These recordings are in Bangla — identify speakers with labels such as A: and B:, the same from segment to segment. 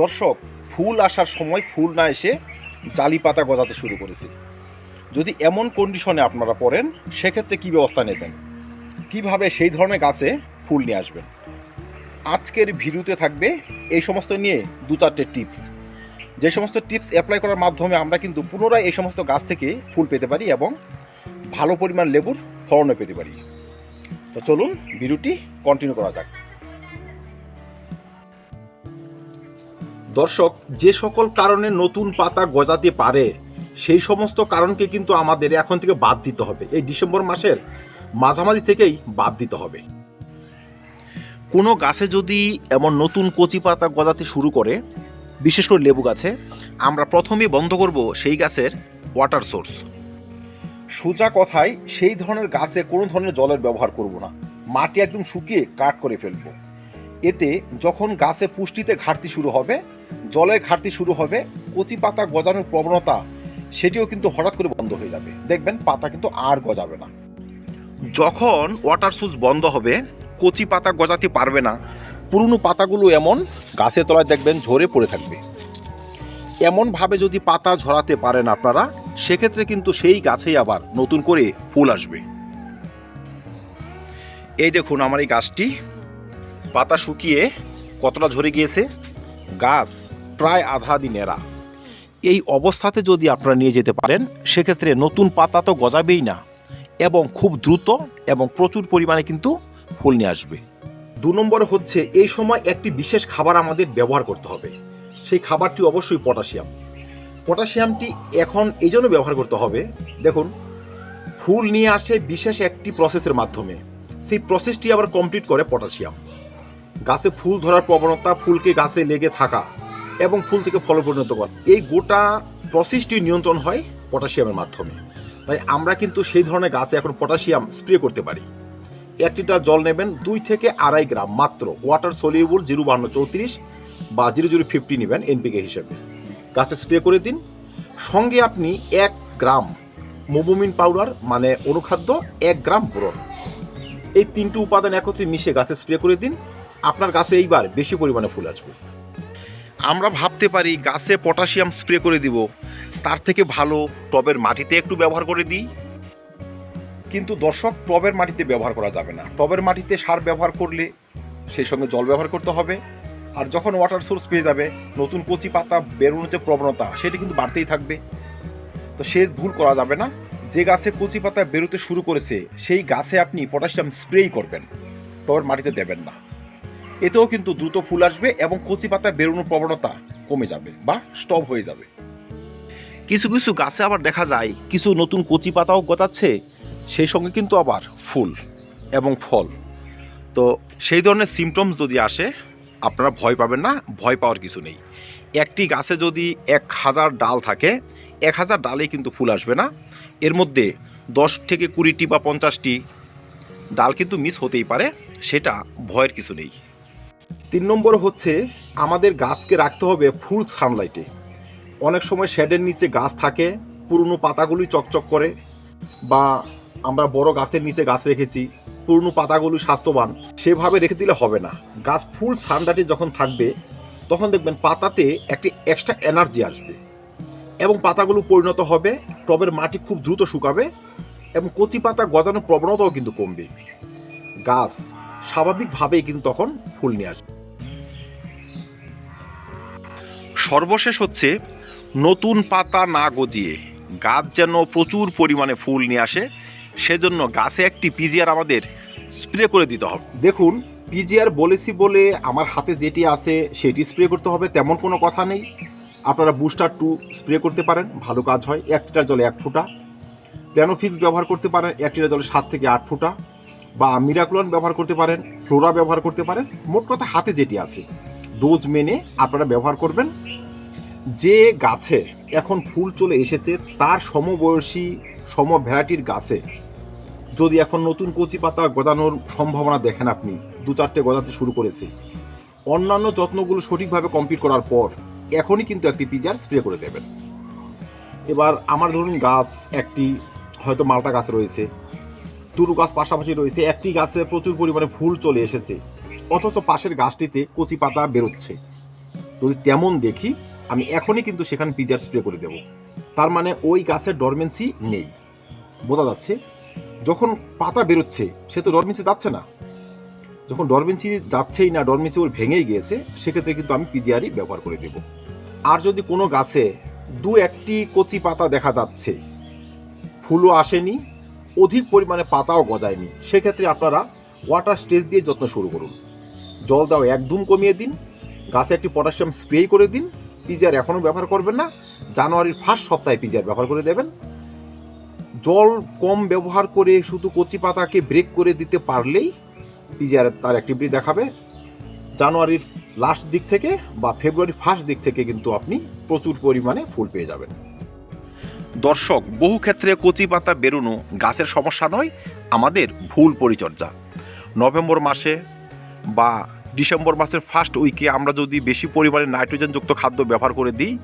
A: দর্শক, ফুল আসার সময় ফুল না এসে জালি পাতা গজাতে শুরু করেছে। যদি এমন কন্ডিশনে আপনারা পড়েন, সেক্ষেত্রে কী ব্যবস্থা নেবেন? কীভাবে সেই ধরনের গাছে ফুল নিয়ে আসবেন? আজকের ভিডিওতে থাকবে এই সমস্ত নিয়ে দু চারটে টিপস যে সমস্ত টিপস অ্যাপ্লাই করার মাধ্যমে আমরা কিন্তু পুনরায় এই সমস্ত গাছ থেকে ফুল পেতে পারি এবং ভালো পরিমাণ লেবুর ফলনও পেতে পারি। তো চলুন, ভিডিওটি কন্টিনিউ করা যাক। দর্শক, যে সকল কারণে নতুন পাতা গজাতে পারে, সেই সমস্ত কারণকে কিন্তু আমাদের এখন থেকে বাদ দিতে হবে। এই ডিসেম্বর মাসের মাঝামাঝি থেকেই বাদ দিতে হবে। কোনো গাছে যদি এমন নতুন কচি পাতা গজাতে শুরু করে, বিশেষ করে লেবু গাছে, আমরা প্রথমে বন্ধ করব সেই গাছের ওয়াটার সোর্স সোজা কথায়, সেই ধরনের গাছে কোনো ধরনের জলের ব্যবহার করব না। মাটি একদম শুকিয়ে কাট করে ফেলব। এতে যখন গাছে পুষ্টিতে ঘাটতি শুরু হবে জলের ঘাটতি শুরু হবে কচি পাতা গজানোর প্রবণতা সেটিও কিন্তু হঠাৎ করে বন্ধ হয়ে যাবে। দেখবেন পাতা কিন্তু আর গজাবে না। যখন ওয়াটার সোর্স বন্ধ হবে কচি পাতা গজাতে পারবে না। পুরনো পাতাগুলো এমন গাছের তলায় দেখবেন ঝরে পড়ে থাকবে। এমনভাবে যদি পাতা ঝরাতে পারেন আপনারা সেক্ষেত্রে কিন্তু সেই গাছেই আবার নতুন করে ফুল আসবে। এই দেখুন আমার এই গাছটি। পাতা শুকিয়ে কতটা ঝরে গিয়েছে। গাছ প্রায় আধা দিনেরা এই অবস্থাতে যদি আপনারা নিয়ে যেতে পারেন, সেক্ষেত্রে নতুন পাতা তো গজাবেই না, এবং খুব দ্রুত এবং প্রচুর পরিমাণে কিন্তু ফুল নিয়ে আসবে। দু নম্বর হচ্ছে, এই সময় একটি বিশেষ খাবার আমাদের ব্যবহার করতে হবে। সেই খাবারটি অবশ্যই পটাশিয়াম। পটাশিয়ামটি এখন এই জন্য ব্যবহার করতে হবে, দেখুন, ফুল নিয়ে আসে বিশেষ একটি প্রসেসের মাধ্যমে। সেই প্রসেসটি আবার কমপ্লিট করে পটাশিয়াম। গাছে ফুল ধরার প্রবণতা ফুলকে গাছে লেগে থাকা এবং ফুল থেকে ফল পরিণত করা। এই গোটা প্রসেসটি নিয়ন্ত্রণ হয় পটাশিয়ামের মাধ্যমে। তাই আমরা কিন্তু সেই ধরনের গাছে এখন পটাশিয়াম স্প্রে করতে পারি। এক লিটার জল নেবেন দুই থেকে আড়াই গ্রাম মাত্র। ওয়াটার সলিউবল জিরো বান্ন চৌত্রিশ বা জিরো জিরো ফিফটি নেবেন এনপিকে হিসেবে। গাছে স্প্রে করে দিন। সঙ্গে আপনি এক গ্রাম মোবোমিন পাউডার মানে অনুখাদ্য, এক গ্রাম বোরন। এই তিনটি উপাদান একত্রে মিশে গাছে স্প্রে করে দিন। আপনার গাছে এইবার বেশি পরিমাণে ফুল আসবে। আমরা ভাবতে পারি গাছে পটাশিয়াম স্প্রে করে দিব, তার থেকে ভালো টবের মাটিতে একটু ব্যবহার করে দিই। কিন্তু দর্শক, টবের মাটিতে ব্যবহার করা যাবে না। টবের মাটিতে সার ব্যবহার করলে সেই সঙ্গে জল ব্যবহার করতে হবে। আর যখন ওয়াটার সোর্স পেয়ে যাবে, নতুন কচি পাতা বেরোনোর যে প্রবণতা, সেটি কিন্তু বাড়তেই থাকবে। তো সে ভুল করা যাবে না। যে গাছে কচি পাতা বেরোতে শুরু করেছে, সেই গাছে আপনি পটাশিয়াম স্প্রেই করবেন। টবের মাটিতে দেবেন না। এতেও কিন্তু দ্রুত ফুল আসবে এবং কচি পাতা বেরোনোর প্রবণতা কমে যাবে বা স্টপ হয়ে যাবে। কিছু কিছু গাছে আবার দেখা যায়, কিছু নতুন কচি পাতাও গজাচ্ছে সেই সঙ্গে কিন্তু আবার ফুল এবং ফল। তো সেই ধরনের সিমটমস যদি আসে, আপনারা ভয় পাবেন না, ভয় পাওয়ার কিছু নেই। একটি গাছে যদি এক হাজার ডাল থাকে, এক হাজার ডালে কিন্তু ফুল আসবে না। এর মধ্যে দশ থেকে কুড়িটি বা পঞ্চাশটি ডাল কিন্তু মিস হতেই পারে, সেটা ভয়ের কিছু নেই। তিন নম্বর হচ্ছে, আমাদের গাছকে রাখতে হবে ফুল সানলাইটে। অনেক সময় শেডের নিচে গাছ থাকে, পুরনো পাতাগুলি চকচক করে, বা আমরা বড় গাছের নিচে গাছ রেখেছি, পুরনো পাতাগুলো স্বাস্থ্যবান, সেভাবে রেখে দিলে হবে না। গাছ ফুল সানলাইটে যখন থাকবে, তখন দেখবেন পাতাতে একটি এক্সট্রা এনার্জি আসবে এবং পাতাগুলো পরিণত হবে, টবের মাটি খুব দ্রুত শুকাবে এবং কচি পাতা গজানোর প্রবণতাও কিন্তু কমবে। গাছ স্বাভাবিকভাবেই কিন্তু তখন ফুল নিয়ে আসবে। সর্বশেষ হচ্ছে নতুন পাতা না গজিয়ে গাছ যেন প্রচুর পরিমাণে ফুল নিয়ে আসে সেজন্য গাছে একটি পিজিআর আমাদের স্প্রে করে দিতে হবে। দেখুন পিজিআর বলেছি বলে আমার হাতে যেটি আছে সেটি স্প্রে করতে হবে তেমন কোনো কথা নেই। আপনারা বুস্টার টু স্প্রে করতে পারেন ভালো কাজ হয় এক লিটার জলে এক ফুটা। প্ল্যানোফিক্স ব্যবহার করতে পারেন এক লিটার জলে সাত থেকে আট ফুটা। বা মিরাকুলন ব্যবহার করতে পারেন ফ্লোরা ব্যবহার করতে পারেন, মোট কথা হাতে যেটি আছে। ডোজ মেনে আপনারা ব্যবহার করবেন। যে গাছে এখন ফুল চলে এসেছে, তার সমবয়সী সম ভ্যারাইটির গাছে, যদি এখন নতুন কচি পাতা গজানোর সম্ভাবনা দেখেন আপনি, দু চারটে গজাতে শুরু করেছে। অন্যান্য যত্নগুলো সঠিকভাবে কমপ্লিট করার পর, এখনই কিন্তু একটি পিজার স্প্রে করে দেবেন। এবার আমার ধরুন গাছ একটি, হয়তো মালটা গাছ রয়েছে দুটো গাছ পাশাপাশি রয়েছে, একটি গাছে প্রচুর পরিমাণে ফুল চলে এসেছে। অথচ পাশের গাছটিতে কচি পাতা বেরোচ্ছে। যদি তেমন দেখি, আমি এখনই কিন্তু সেখানে পিজার স্প্রে করে দেব। তার মানে ওই গাছের ডরমেন্সি নেই। বোঝা যাচ্ছে, যখন পাতা বেরোচ্ছে, সে তো ডরমেন্সি যাচ্ছে না। যখন ডরমেন্সি যাচ্ছেই না ডরমেন্সি ওর ভেঙেই গিয়েছে, সেক্ষেত্রে কিন্তু আমি পিজিআরই ব্যবহার করে দেব। আর যদি কোনো গাছে দু একটি কচি পাতা দেখা যাচ্ছে, ফুলও আসেনি অধিক পরিমাণে পাতাও গজায়নি। সেক্ষেত্রে আপনারা ওয়াটার স্টেজ দিয়ে যত্ন শুরু করুন। জল দাও একদম কমিয়ে দিন। গাছে একটি পটাশিয়াম স্প্রে করে দিন। পিজার এখনও ব্যবহার করবেন না। জানুয়ারির ফার্স্ট সপ্তাহে পিজার ব্যবহার করে দেবেন। জল কম ব্যবহার করে শুধু কচি পাতাকে ব্রেক করে দিতে পারলেই পিজার তার অ্যাক্টিভিটি দেখাবে। জানুয়ারির লাস্ট দিক থেকে বা ফেব্রুয়ারি ফার্স্ট দিক থেকে কিন্তু আপনি প্রচুর পরিমাণে ফুল পেয়ে যাবেন। দর্শক, বহু ক্ষেত্রে কচি পাতা বেরোনো গাছের সমস্যা নয়, আমাদের ভুল পরিচর্যা। নভেম্বর মাসে বা ডিসেম্বর মাসের ফার্স্ট উইকে আমরা যদি বেশি পরিমাণে নাইট্রোজেনযুক্ত খাদ্য ব্যবহার করে দিই,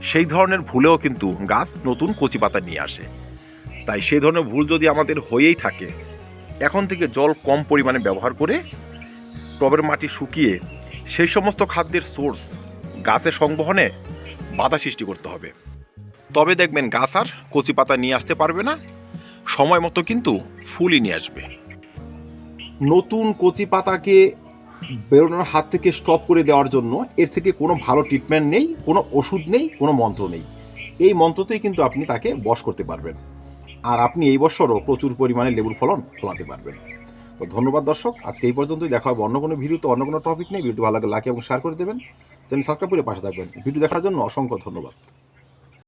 A: সেই ধরনের ভুলেও কিন্তু গাছ নতুন কচি পাতা নিয়ে আসে। তাই সেই ধরনের ভুল যদি আমাদের হয়েই থাকে, এখন থেকে জল কম পরিমাণে ব্যবহার করে টবের মাটি শুকিয়ে সেই সমস্ত খাদ্যের সোর্স গাছের সংবহনে বাধা সৃষ্টি করতে হবে। তবে দেখবেন গাছ আর কচি পাতা নিয়ে আসতে পারবে না, সময় মতো কিন্তু ফুলই নিয়ে আসবে। নতুন কচি পাতাকে বেরোনোর হাত থেকে স্টপ করে দেওয়ার জন্য এর থেকে কোনো ভালো ট্রিটমেন্ট নেই, কোনো ওষুধ নেই, কোনো মন্ত্র নেই। এই মন্ত্রতেই কিন্তু আপনি তাকে বশ করতে পারবেন। আর আপনি এই বছরও প্রচুর পরিমাণে লেবুর ফলন ফলাতে পারবেন। তো ধন্যবাদ দর্শক, আজকে এই পর্যন্তই দেখা হবে অন্য কোনো ভিডিও তো অন্য কোনো টপিক নেই ভিডিও ভালো লাগে লাইক এবং শেয়ার করে দেবেন। চ্যানেল সাবস্ক্রাইব করে পাশে থাকবেন। ভিডিও দেখার জন্য অসংখ্য ধন্যবাদ।